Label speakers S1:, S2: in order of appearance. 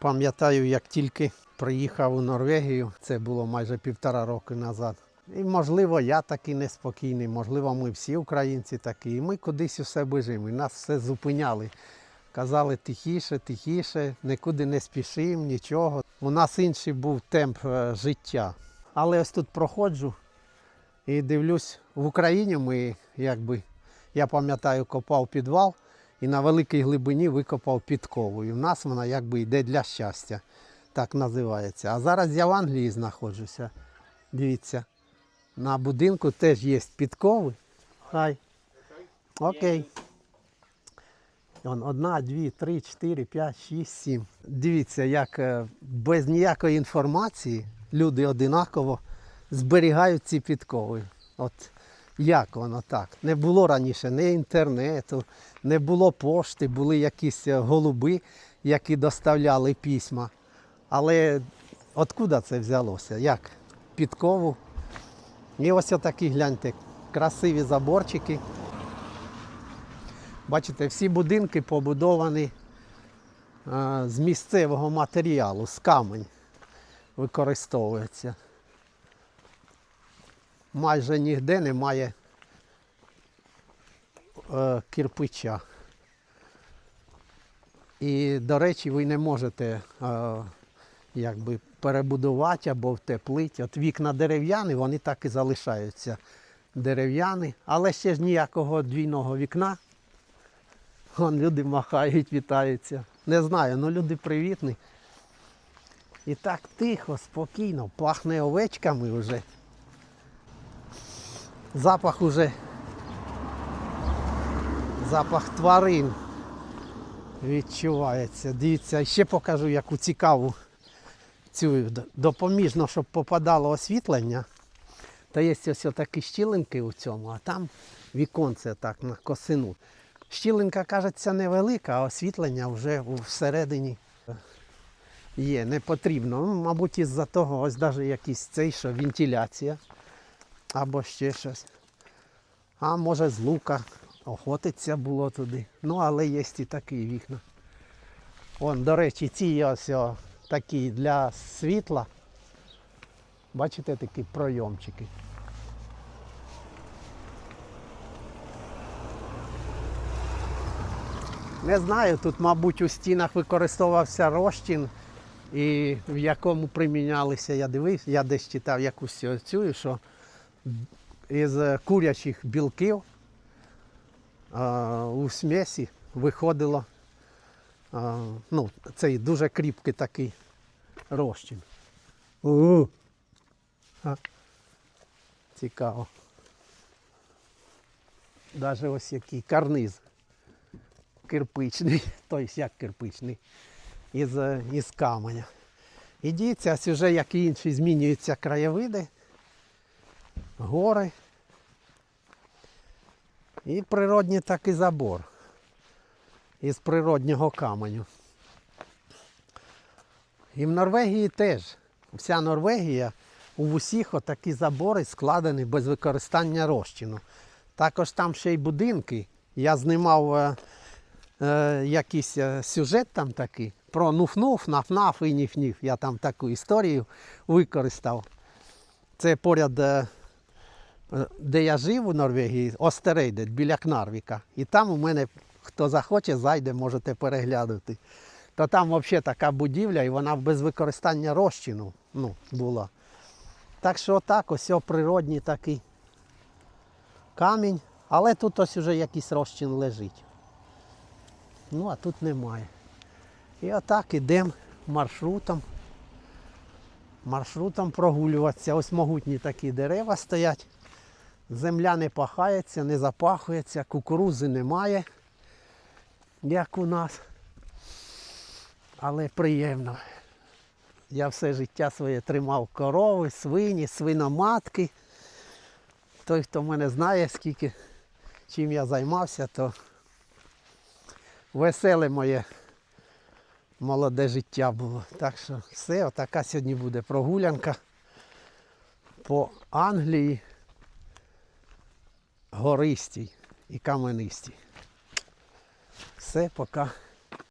S1: Пам'ятаю, як тільки приїхав у Норвегію, це було майже півтора року назад. І можливо, я такий неспокійний, можливо, ми всі українці такі. І ми кудись усе біжимо. І нас все зупиняли. Казали тихіше, тихіше, нікуди не спішимо, нічого. У нас інший був темп е, життя. Але ось тут проходжу і дивлюсь, в Україні ми, якби, я пам'ятаю, копав підвал і на великій глибині викопав підкову. І в нас вона якби йде для щастя, так називається. А зараз я в Англії знаходжуся. Дивіться, на будинку теж є підкови. Хай. Окей. Одна, дві, три, чотири, п'ять, шість, сім. Дивіться, як е, без ніякої інформації люди одинаково зберігають ці підкови. От як воно так? Не було раніше ні інтернету, не було пошти, були якісь е, голуби, які доставляли письма. Але откуда це взялося? Як? Підкову. І ось отакі, гляньте, красиві заборчики. Бачите, всі будинки побудовані е, з місцевого матеріалу, з камень використовується. Майже ніде немає е, кирпича. І, до речі, ви не можете е, якби перебудувати або втеплити. От вікна дерев'яні, вони так і залишаються дерев'яні, але ще ж ніякого двійного вікна. Вон люди махають, вітаються. Не знаю, ну люди привітні. І так тихо, спокійно, пахне овечками вже. Запах уже. Запах тварин відчувається. Дивіться, ще покажу яку цікаву цю допоміжно, щоб попадало освітлення. Та є ось такі щілинки у цьому, а там віконце так на косину. Щілинка, кажеться, невелика, а освітлення вже всередині є, не потрібно. Мабуть, із-за того ось навіть якийсь цей, що вентиляція або ще щось. А може з лука охотиться було туди. Ну, але є і такі вікна. Вон, до речі, ці ось такі для світла. Бачите такі пройомчики. Не знаю, тут, мабуть, у стінах використовувався розчин, і в якому примінялися, я дивився, я десь читав якусь цю, що із курячих білків а, у смесі виходило а, ну, цей дуже кріпкий такий розчин. У. А. Цікаво. Навіть ось який карниз кирпичний, тобто як кирпичний, із, е, із каменя. І дивіться, ось вже як і інші змінюються краєвиди, гори. І природній такий забор із природнього каменю. І в Норвегії теж. Вся Норвегія у усіх отакі забори складені без використання розчину. Також там ще й будинки. Я знімав е, е, якийсь е, сюжет там такий про нуф-нуф, наф-наф і ніф-ніф. Я там таку історію використав. Це поряд, е, де я жив у Норвегії, Остерейдет, біля Кнарвіка. І там у мене, хто захоче, зайде, можете переглянути. То там взагалі така будівля, і вона без використання розчину ну, була. Так що отак, ось природній такий камінь. Але тут ось уже якийсь розчин лежить. Ну, а тут немає. І отак ідемо маршрутом. Маршрутом прогулюватися. Ось могутні такі дерева стоять. Земля не пахається, не запахується, кукурузи немає, як у нас. Але приємно. Я все життя своє тримав корови, свині, свиноматки. Той, хто мене знає, скільки чим я займався, то веселе моє молоде життя було. Так що все, отака сьогодні буде прогулянка по Англії гористій і каменистій. Все, пока.